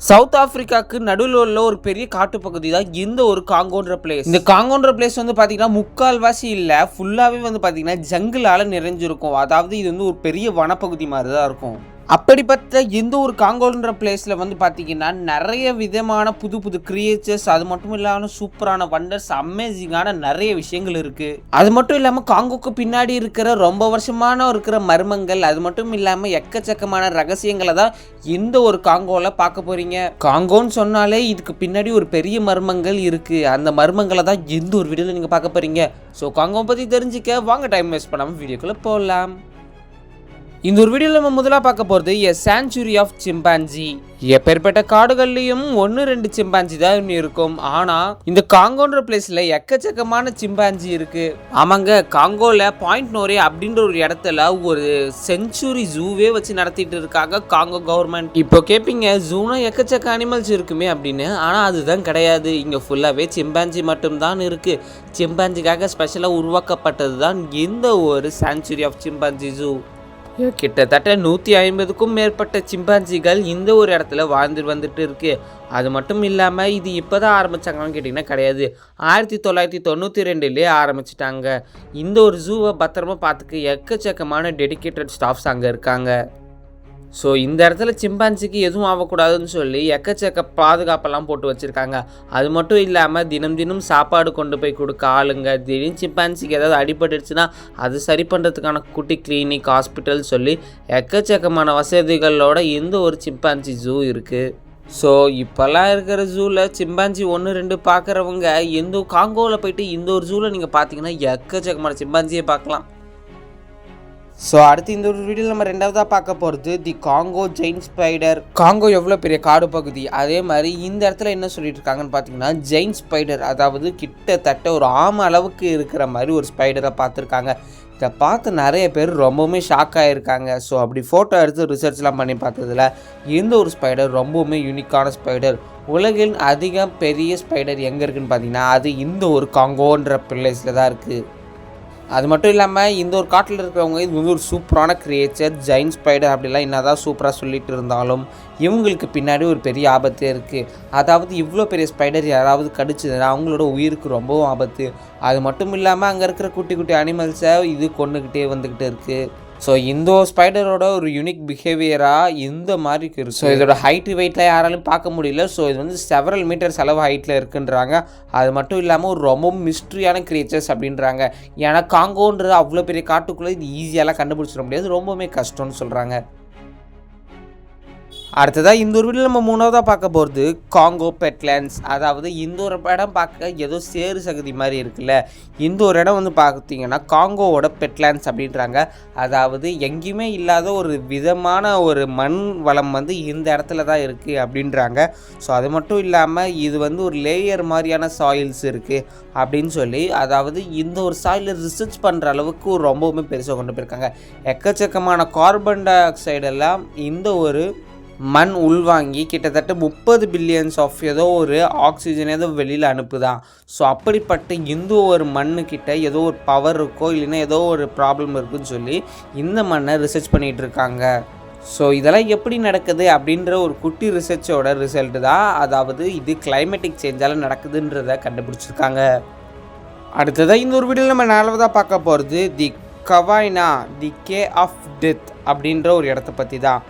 South ஆப்பிரிக்காவுக்கு நடுவில் உள்ள ஒரு பெரிய காட்டுப்பகுதி தான் இந்த ஒரு காங்கோன்ற பிளேஸ் இந்த காங்கோன்ற பிளேஸ் வந்து பார்த்தீங்கன்னா முக்கால்வாசி இல்லை ஃபுல்லாகவே வந்து பார்த்தீங்கன்னா ஜங்கிளால் நிறைஞ்சிருக்கும். அதாவது இது வந்து ஒரு பெரிய வனப்பகுதி மாதிரி தான் இருக்கும். அப்படிப்பட்ட இந்த ஒரு காங்கோன்ற பிளேஸில் வந்து பார்த்தீங்கன்னா நிறைய விதமான புது புது கிரியேச்சர்ஸ் அது மட்டும் இல்லாமல் சூப்பரான வண்டர்ஸ் அமேசிங்கான நிறைய விஷயங்கள் இருக்குது அது மட்டும் இல்லாமல் காங்கோக்கு பின்னாடி இருக்கிற ரொம்ப வருஷமான இருக்கிற மர்மங்கள் அது மட்டும் இல்லாமல் எக்கச்சக்கமான ரகசியங்களை தான் இந்த ஒரு காங்கோவில் பார்க்க போகிறீங்க காங்கோன்னு சொன்னாலே இதுக்கு பின்னாடி ஒரு பெரிய மர்மங்கள் இருக்குது அந்த மர்மங்களை தான் எந்த ஒரு வீடியோவில் நீங்கள் பார்க்க போகிறீங்க ஸோ காங்கோ பற்றி தெரிஞ்சுக்க வாங்க டைம் வேஸ்ட் பண்ணாமல் வீடியோக்குள்ளே போகலாம் இந்த ஒரு வீடியோவில் நம்ம முதலாக பார்க்க போகிறது எ சான்ச்சுரி ஆஃப் சிம்பான்ஜி எப்பேற்பட்ட காடுகள்லையும் ஒன்று ரெண்டு சிம்பான்ஜி தான் இன்னும் இருக்கும். ஆனால் இந்த காங்கோன்ற பிளேஸில் எக்கச்சக்கமான சிம்பான்ஜி இருக்குது ஆமாங்க காங்கோவில் பாயிண்ட் நோரே அப்படின்ற ஒரு இடத்துல ஒரு செஞ்சுரி ஜூவே வச்சு நடத்திட்டு இருக்காங்க காங்கோ கவர்மெண்ட் இப்போ கேட்பீங்க ஜூனா எக்கச்சக்க அனிமல்ஸ் இருக்குமே அப்படின்னு. ஆனால் அதுதான் கிடையாது. இங்கே ஃபுல்லாகவே சிம்பான்ஜி மட்டும்தான் இருக்குது சிம்பான்ஜிக்காக ஸ்பெஷலாக உருவாக்கப்பட்டது தான் இந்த ஒரு சான்ச்சுரி ஆஃப் சிம்பான்ஜி ஜூ கிட்டத்தட்ட நூற்றி ஐம்பதுக்கும் மேற்பட்ட சிம்பான்சிகள் இந்த ஒரு இடத்துல வாழ்ந்துட்டு வந்துட்டு இருக்கு. அது மட்டும் இல்லாமல் இது இப்போ தான் ஆரம்பித்தாங்கன்னு கேட்டிங்கன்னா கிடையாது. ஆயிரத்தி தொள்ளாயிரத்தி தொண்ணூற்றி ரெண்டுலேயே ஆரம்பிச்சிட்டாங்க. இந்த ஒரு ஜூவை பத்திரமா பார்த்துக்க எக்கச்சக்கமான டெடிக்கேட்டட் ஸ்டாஃப்ஸ் அங்கே இருக்காங்க. ஸோ இந்த இடத்துல சிம்பான்சிக்கு எதுவும் ஆகக்கூடாதுன்னு சொல்லி எக்கச்சக்க பாதுகாப்பெல்லாம் போட்டு வச்சுருக்காங்க. அது மட்டும் இல்லாமல் தினம் தினம் சாப்பாடு கொண்டு போய் கொடுக்க ஆளுங்க திடீர்னு சிம்பான்சிக்கு ஏதாவது அடிபட்டுருச்சுன்னா அது சரி பண்ணுறதுக்கான குட்டி கிளினிக் ஹாஸ்பிட்டல் சொல்லி எக்கச்சக்கமான வசதிகளோட எந்த ஒரு சிம்பான்சி ஜூ இருக்குது ஸோ இப்போல்லாம் இருக்கிற ஜூவில் சிம்பான்சி ஒன்று ரெண்டு பார்க்குறவங்க எந்த காங்கோவில் போயிட்டு இந்த ஒரு ஜூவில் நீங்கள் பார்த்தீங்கன்னா எக்கச்சக்கமான சிம்பான்சியை பார்க்கலாம் ஸோ அடுத்து இந்த ஒரு வீடியோவில் நம்ம ரெண்டாவதாக பார்க்க போகிறது the Congo giant spider Congo எவ்வளோ பெரிய காடு பகுதி? அதே மாதிரி இந்த இடத்துல என்ன சொல்லிட்டு இருக்காங்கன்னு பார்த்தீங்கன்னா ஜெயின் ஸ்பைடர் அதாவது கிட்டத்தட்ட ஒரு ஆம அளவுக்கு இருக்கிற மாதிரி ஒரு ஸ்பைடரை பார்த்துருக்காங்க. இதை பார்த்து நிறைய பேர் ரொம்பவுமே ஷாக் ஆகியிருக்காங்க ஸோ அப்படி ஃபோட்டோ எடுத்து ரிசர்ச்லாம் பண்ணி பார்த்ததுல இந்த ஒரு ஸ்பைடர் ரொம்பவுமே யூனிக்கான ஸ்பைடர் உலகில் அதிகம் பெரிய ஸ்பைடர் எங்கே இருக்குன்னு பார்த்தீங்கன்னா அது இந்த ஒரு காங்கோன்ற பிளேஸில் தான் இருக்குது அது மட்டும் இல்லாமல் இந்த ஒரு காட்டில் இருக்கிறவங்க இது வந்து ஒரு சூப்பரான கிரியேச்சர் ஜெயின் ஸ்பைடர் அப்படிலாம் என்ன தான் சூப்பராக சொல்லிட்டு இருந்தாலும் இவங்களுக்கு பின்னாடி ஒரு பெரிய ஆபத்து இருக்குது அதாவது இவ்வளோ பெரிய ஸ்பைடர் யாராவது கடிச்சதுன்னா அவங்களோட உயிருக்கு ரொம்பவும் ஆபத்து. அது மட்டும் இல்லாமல் அங்கே இருக்கிற குட்டி குட்டி அனிமல்ஸை இது கொண்டுக்கிட்டே வந்துக்கிட்டு இருக்குது ஸோ இந்த ஸ்பைடரோட ஒரு யூனிக் பிஹேவியராக இந்த மாதிரி இருக்குது ஸோ இதோட ஹைட் வெயிட்டில் யாராலும் பார்க்க முடியல. ஸோ இது வந்து செவரல் மீட்டர்ஸ் செலவு ஹைட்டில் இருக்குன்றாங்க. அது மட்டும் இல்லாமல் ஒரு ரொம்ப மிஸ்ட்ரியான கிரியேச்சர்ஸ் அப்படின்றாங்க. ஏன்னா காங்கோன்ற அவ்வளோ பெரிய காட்டுக்குள்ளே இது ஈஸியாலாம் கண்டுபிடிச்சிட முடியாது. ரொம்பவுமே கஷ்டம்னு சொல்கிறாங்க அடுத்ததாக இந்த ஒரு வீடியோ நம்ம மூணாவதாக பார்க்க போகிறது காங்கோ பெட்லேண்ட்ஸ். அதாவது இந்த ஒரு இடம் பார்க்க ஏதோ சேறு சகதி மாதிரி இருக்குல்ல. இந்த ஒரு இடம் வந்து பார்த்தீங்கன்னா காங்கோவோட பெட்லேண்ட்ஸ் அப்படின்றாங்க. அதாவது எங்கேயுமே இல்லாத ஒரு விதமான ஒரு மண் வளம் வந்து இந்த இடத்துல தான் இருக்குது அப்படின்றாங்க. ஸோ அது மட்டும் இல்லாமல் இது வந்து ஒரு லேயர் மாதிரியான சாயில்ஸ் இருக்குது அப்படின்னு சொல்லி அதாவது இந்த ஒரு சாயில் ரிசர்ச் பண்ணுற அளவுக்கு ரொம்பவுமே பெருசாக கொண்டு போயிருக்காங்க. எக்கச்சக்கமான கார்பன் டை ஆக்சைடெல்லாம் இந்த ஒரு மண் உள்வாங்கி கிட்டத்தட்ட முப்பது பில்லியன்ஸ் ஆஃப் ஏதோ ஒரு ஆக்சிஜன் ஏதோ வெளியில் அனுப்புதான் ஸோ அப்படிப்பட்ட இந்த ஒரு மண்ணுக்கிட்ட ஏதோ ஒரு பவர் இருக்கோ இல்லைன்னா ஏதோ ஒரு ப்ராப்ளம் இருக்குன்னு சொல்லி இந்த மண்ணை ரிசர்ச் பண்ணிகிட்டு இருக்காங்க. ஸோ இதெல்லாம் எப்படி நடக்குது அப்படின்ற ஒரு குட்டி ரிசர்ச்சோட ரிசல்ட் தான் அதாவது இது கிளைமேட்டிக் சேஞ்சால் நடக்குதுன்றத கண்டுபிடிச்சிருக்காங்க. அடுத்ததாக இந்த ஒரு வீடியோவில் நம்ம நாலாவதாக பார்க்க போகிறது தி கவாய்னா தி கே ஆஃப் டெத் அப்படின்ற ஒரு இடத்த பற்றி தான்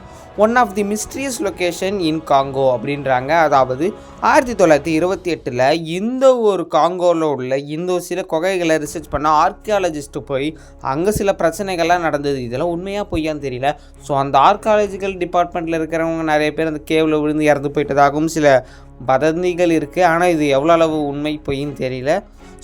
one of the mysterious location in Congo அப்படின்றாங்க. அதாவது ஆயிரத்தி தொள்ளாயிரத்தி இருபத்தி எட்டில் இந்த ஒரு காங்கோவில் உள்ள இந்த ஒரு சில குகைகளை ரிசர்ச் பண்ண ஆர்கியாலஜிஸ்ட்டு போய் அங்கே சில பிரச்சனைகள்லாம் நடந்தது. இதெல்லாம் உண்மையாக பொய்யான்னு தெரியல. ஸோ அந்த ஆர்கியாலஜிக்கல் டிபார்ட்மெண்ட்டில் இருக்கிறவங்க நிறைய பேர் அந்த கேவில் விழுந்து இறந்து போயிட்டதாகவும் சில வதந்திகள் இருக்குது ஆனால் இது எவ்வளோ அளவு உண்மை பொய்ன்னு தெரியல.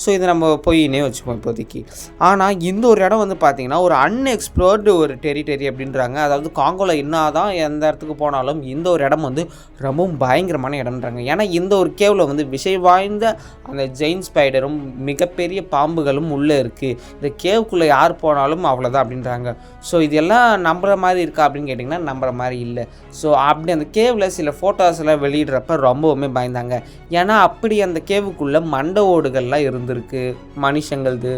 ஸோ இது நம்ம பொய்னே வச்சுப்போம் இப்போதைக்கு. ஆனால் இந்த ஒரு இடம் வந்து பார்த்திங்கன்னா ஒரு அன்எக்ஸ்ப்ளோர்டு ஒரு டெரிட்டரி அப்படின்றாங்க. அதாவது காங்கோவில் என்ன தான் எந்த இடத்துக்கு போனாலும் இந்த ஒரு இடம் வந்து ரொம்பவும் பயங்கரமான இடம்ன்றாங்க. ஏன்னா இந்த ஒரு கேவில் வந்து விஷய வாய்ந்த அந்த ஜெயின் ஸ்பைடரும் மிகப்பெரிய பாம்புகளும் உள்ளே இருக்குது இந்த கேவுக்குள்ளே யார் போனாலும் அவ்வளோதான் அப்படின்றாங்க. ஸோ இதெல்லாம் நம்புகிற மாதிரி இருக்கா அப்படின்னு கேட்டிங்கன்னா நம்புகிற மாதிரி இல்லை. ஸோ அப்படி அந்த கேவில் சில ஃபோட்டோஸ் எல்லாம் வெளியிடுறப்ப ரொம்பவுமே பயந்தாங்க. ஏன்னா அப்படி அந்த கேவுக்குள்ளே மண்ட ஓடுகள்லாம் இருந்திருக்கு மனுஷங்களது.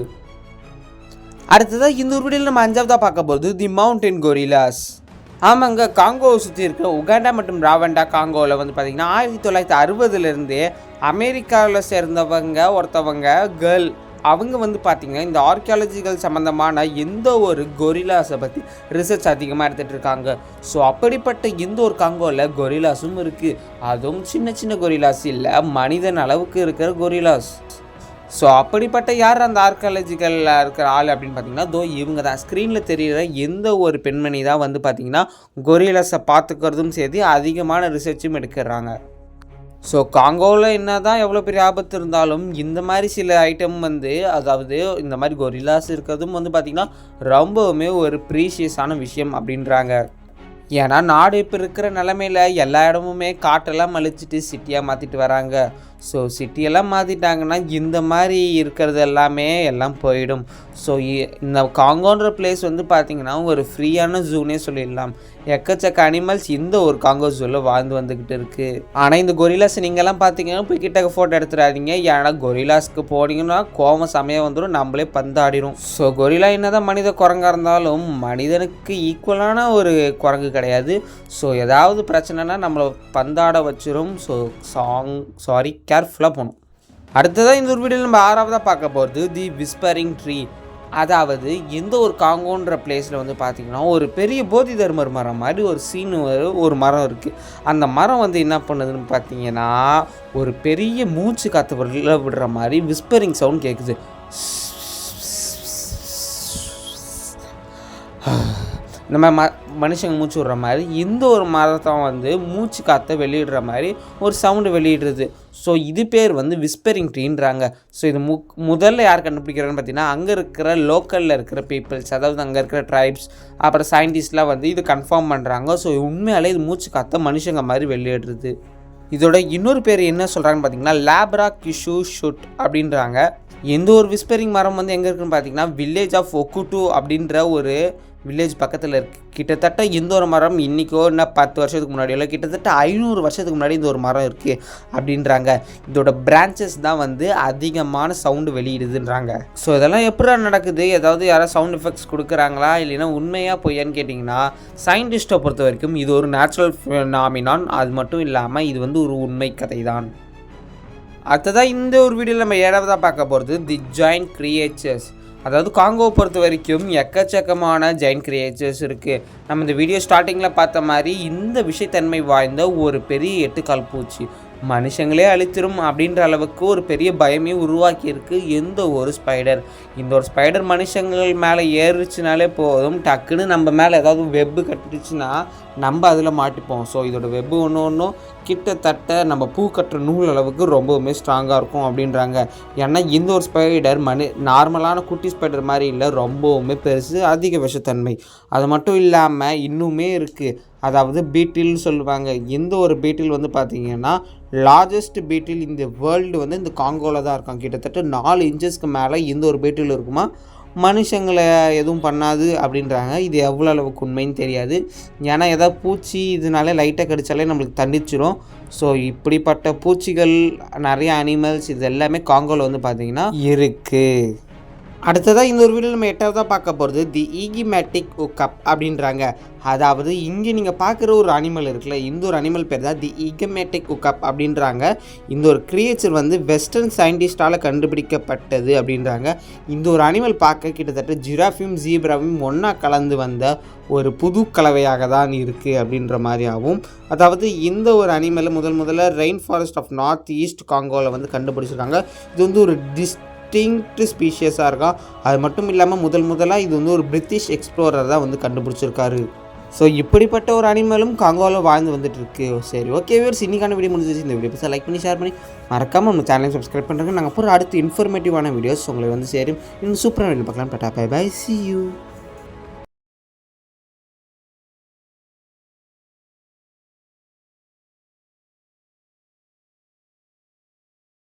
அடுத்ததாக இந்த ஒரு வீடியோவில் நம்ம அஞ்சாவதாக பார்க்க போகிறது தி மவுண்டன் கொரிலாஸ் ஆமாங்க காங்கோவை சுற்றி இருக்க உகாண்டா மற்றும் ராவண்டா காங்கோவில் வந்து பார்த்திங்கன்னா ஆயிரத்தி தொள்ளாயிரத்தி அறுபதுலேருந்தே அமெரிக்காவில் சேர்ந்தவங்க ஒருத்தவங்க கேர்ள் அவங்க வந்து பார்த்திங்கன்னா இந்த ஆர்கியாலஜிக்கல் சம்மந்தமான எந்த ஒரு கொரிலாஸை பற்றி ரிசர்ச் அதிகமாக எடுத்துகிட்டு இருக்காங்க. ஸோ அப்படிப்பட்ட எந்த ஒரு காங்கோவில் கொரிலாஸும் இருக்குது அதுவும் சின்ன சின்ன கொரிலாஸ் இல்லை மனிதன் அளவுக்கு இருக்கிற கொரிலாஸ் ஸோ அப்படிப்பட்ட யார் அந்த ஆர்காலஜிக்கலில் இருக்கிற ஆள் அப்படின்னு பார்த்தீங்கன்னா தோ இவங்க தான் ஸ்க்ரீனில் தெரிகிற எந்த ஒரு பெண்மணி தான் வந்து பார்த்திங்கன்னா கொரிலஸை பார்த்துக்கிறதும் சேர்த்து அதிகமான ரிசர்ச்சும் எடுக்கிறாங்க. ஸோ காங்கோவில் என்ன தான் எவ்வளோ பெரிய ஆபத்து இருந்தாலும் இந்த மாதிரி சில ஐட்டம் வந்து அதாவது இந்த மாதிரி கொரில்லாஸ் இருக்கிறதும் வந்து பார்த்திங்கன்னா ரொம்பவுமே ஒரு ப்ரீஷியஸான விஷயம் அப்படின்றாங்க. ஏன்னா நாடு இப்போ இருக்கிற நிலமையில எல்லா இடமுமே காட்டெல்லாம் அழிச்சிட்டு சிட்டியாக மாற்றிட்டு வராங்க. ஸோ சிட்டியெல்லாம் மாற்றிட்டாங்கன்னா இந்த மாதிரி இருக்கிறது எல்லாமே எல்லாம் போயிடும். ஸோ இந்த காங்கோன்ற பிளேஸ் வந்து பார்த்திங்கன்னா ஒரு ஃப்ரீயான ஜூனே சொல்லிடலாம். எக்கச்சக்க அனிமல்ஸ் இந்த ஒரு காங்கோ ஜூவில் வாழ்ந்து வந்துக்கிட்டு இருக்குது ஆனால் இந்த கொரிலாஸ் நீங்கள்லாம் பார்த்தீங்கன்னா போய் கிட்டக்க ஃபோட்டோ எடுத்துடாதீங்க. ஏன்னா கொரிலாஸ்க்கு போனீங்கன்னா கோவம் சமயம் வந்துடும் நம்மளே பந்தாடிடும் ஸோ கொரிலா என்னதான் மனித குரங்காக இருந்தாலும் மனிதனுக்கு ஈக்குவலான ஒரு குரங்கு கிடையாது. ஸோ ஏதாவது பிரச்சனைனா நம்மளை பந்தாட வச்சிரும். ஸோ சாங் சாரி கேர்ஃபுல்லாக போகணும். அடுத்ததாக இந்த ஒரு வீடியோவில் நம்ம ஆறாவதாக பார்க்க போகிறது தி விஸ்பரிங் ட்ரீ அதாவது எந்த ஒரு காங்கோன்ற பிளேஸில் வந்து பார்த்திங்கன்னா ஒரு பெரிய போதி தர்மர் மரம் மாதிரி ஒரு சீனு ஒரு மரம் இருக்குது அந்த மரம் வந்து என்ன பண்ணுதுன்னு பார்த்தீங்கன்னா ஒரு பெரிய மூச்சு காற்று விட விடுற மாதிரி விஸ்பரிங் சவுண்ட் கேட்குது நம்ம ம மனுஷங்க மூச்சு விடுற மாதிரி இந்த ஒரு மரத்தை வந்து மூச்சு காற்றை வெளியிடுற மாதிரி ஒரு சவுண்டு வெளியிடுறது ஸோ இது பேர் வந்து விஸ்பரிங் ட்ரீன்றாங்க. ஸோ இது மு முதல்ல யார் கண்டுபிடிக்கிறான்னு பார்த்தீங்கன்னா அங்கே இருக்கிற லோக்கலில் இருக்கிற பீப்புள்ஸ் அதாவது அங்கே இருக்கிற ட்ரைப்ஸ் அப்புறம் சயின்டிஸ்ட்லாம் வந்து இது கன்ஃபார்ம் பண்ணுறாங்க ஸோ உண்மையாலே இது மூச்சு காத்த மனுஷங்க மாதிரி வெளியிடுறது இதோட இன்னொரு பேர் என்ன சொல்கிறாங்கன்னு பார்த்தீங்கன்னா லேப்ரா கிஷு ஷுட் அப்படின்றாங்க. எந்த ஒரு விஸ்பரிங் மரம் வந்து எங்கே இருக்குன்னு பார்த்தீங்கன்னா வில்லேஜ் ஆஃப் ஒக்குட்டு அப்படின்ற ஒரு வில்லேஜ் பக்கத்தில் இருக்குது கிட்டத்தட்ட இந்த ஒரு மரம் இன்றைக்கோ என்ன பத்து வருஷத்துக்கு முன்னாடியோ இல்லை கிட்டத்தட்ட ஐநூறு வருஷத்துக்கு முன்னாடி இந்த ஒரு மரம் இருக்குது அப்படின்றாங்க. இதோட பிரான்ச்சஸ் தான் வந்து அதிகமான சவுண்டு வெளியிடுதுன்றாங்க. ஸோ இதெல்லாம் எப்படி நடக்குது? ஏதாவது யாராவது சவுண்ட் எஃபெக்ட்ஸ் கொடுக்குறாங்களா? இல்லைன்னா உண்மையாக பொய்யான்னு கேட்டிங்கன்னா சயின்டிஸ்ட்டை பொறுத்த வரைக்கும் இது ஒரு நேச்சுரல் நாமினான் அது மட்டும் இல்லாமல் இது வந்து ஒரு உண்மை கதை தான் அடுத்ததாக இந்த ஒரு வீடியோவில் நம்ம ஏழாவதாக பார்க்க போகிறது தி ஜாயின்ட் கிரியேச்சர்ஸ் அதாவது காங்கோவை பொறுத்த வரைக்கும் எக்கச்சக்கமான ஜெயின் கிரியேச்சர்ஸ் இருக்குது நம்ம இந்த வீடியோ ஸ்டார்டிங்கில் பார்த்த மாதிரி இந்த விஷயத்தன்மை வாய்ந்த ஒரு பெரிய எட்டுக்கால் பூச்சி. மனுஷங்களே அழிச்சிரும் அப்படின்ற அளவுக்கு ஒரு பெரிய பயமே உருவாக்கியிருக்கு எந்த ஒரு ஸ்பைடர் இந்த ஒரு ஸ்பைடர் மனுஷங்கள் மேலே ஏறிச்சுனாலே போதும் டக்குன்னு நம்ம மேலே ஏதாவது வெப்பு கட்டுச்சுன்னா நம்ம அதில் மாட்டிப்போம். ஸோ இதோட வெப்பு ஒன்று ஒன்றும் கிட்டத்தட்ட நம்ம பூ கட்டுற நூல் அளவுக்கு ரொம்பவுமே ஸ்ட்ராங்காக இருக்கும் அப்படின்றாங்க. ஏன்னா இந்த ஒரு ஸ்பைடர் மனு நார்மலான குட்டி ஸ்பைடர் மாதிரி இல்லை ரொம்பவுமே பெருசு அதிக விஷத்தன்மை. அது மட்டும் இல்லாமல் இன்னுமே இருக்குது அதாவது பீட்டில்னு சொல்லுவாங்க. எந்த ஒரு பீட்டில் வந்து பார்த்திங்கன்னா லார்ஜஸ்ட் பீட்டில் இந்த வேர்ல்டு வந்து இந்த காங்கோவில் தான் இருக்கும். கிட்டத்தட்ட நாலு இன்ச்சஸ்க்கு மேலே எந்த ஒரு பீட்டில் இருக்குமா மனுஷங்களை எதுவும் பண்ணாது அப்படின்றாங்க. இது எவ்வளோ அளவுக்கு உண்மைன்னு தெரியாது. ஏன்னா எதாவது பூச்சி இதனால லைட்டாக கடித்தாலே நம்மளுக்கு தண்டிச்சிடும் ஸோ இப்படிப்பட்ட பூச்சிகள் நிறைய அனிமல்ஸ் இது எல்லாமே காங்கோவில் வந்து பார்த்திங்கன்னா இருக்குது அடுத்ததாக இந்த ஒரு வீடியோ நம்ம எட்டாவதாக பார்க்க போகிறது தி ஈகிமேட்டிக் கப் அப்படின்றாங்க. அதாவது இங்கே நீங்கள் பார்க்குற ஒரு அனிமல் இருக்குல்ல இந்த ஒரு அனிமல் பேர் தான் தி ஈகமேட்டிக் உக்கப் அப்படின்றாங்க. இந்த ஒரு கிரியேச்சர் வந்து வெஸ்டர்ன் சயின்டிஸ்டால் கண்டுபிடிக்கப்பட்டது அப்படின்றாங்க. இந்த ஒரு அனிமல் பார்க்க கிட்டத்தட்ட ஜிராஃபியும் ஜீப்ராவையும் ஒன்றா கலந்து வந்த ஒரு புது கலவையாக தான் இருக்குது அப்படின்ற மாதிரியாகவும் அதாவது இந்த ஒரு அனிமலை முதல் முதல்ல rain forest of north east காங்கோவில் வந்து கண்டுபிடிச்சிருக்காங்க. இது வந்து ஒரு டிஸ் டிஸ்டிங்க்ட் ஸ்பீஷியஸாக இருக்கா? அது மட்டும் இல்லாமல் முதல் முதலாக இது வந்து ஒரு பிரிட்டிஷ் எக்ஸ்ப்ளோரர் தான் வந்து கண்டுபிடிச்சிருக்காரு. ஸோ இப்படிப்பட்ட ஒரு அனிமலும் காங்கோவில் வாழ்ந்து வந்துட்டு இருக்கு சரி ஓகே வியூர்ஸ் இன்றைக்கான வீடியோ முடிஞ்சிச்சு இந்த வீடியோ பற்றி லைக் பண்ணி ஷேர் பண்ணி மறக்காமல் நம்ம சேனலை சப்ஸ்கிரைப் பண்ணுறேங்க நாங்கள் அப்புறம் அடுத்து இன்ஃபர்மேட்டிவான வீடியோஸ் உங்களை வந்து சேரும். இன்னும் சூப்பரான வீடியோ பார்க்கலாம். பட்டா பை பை சி யூ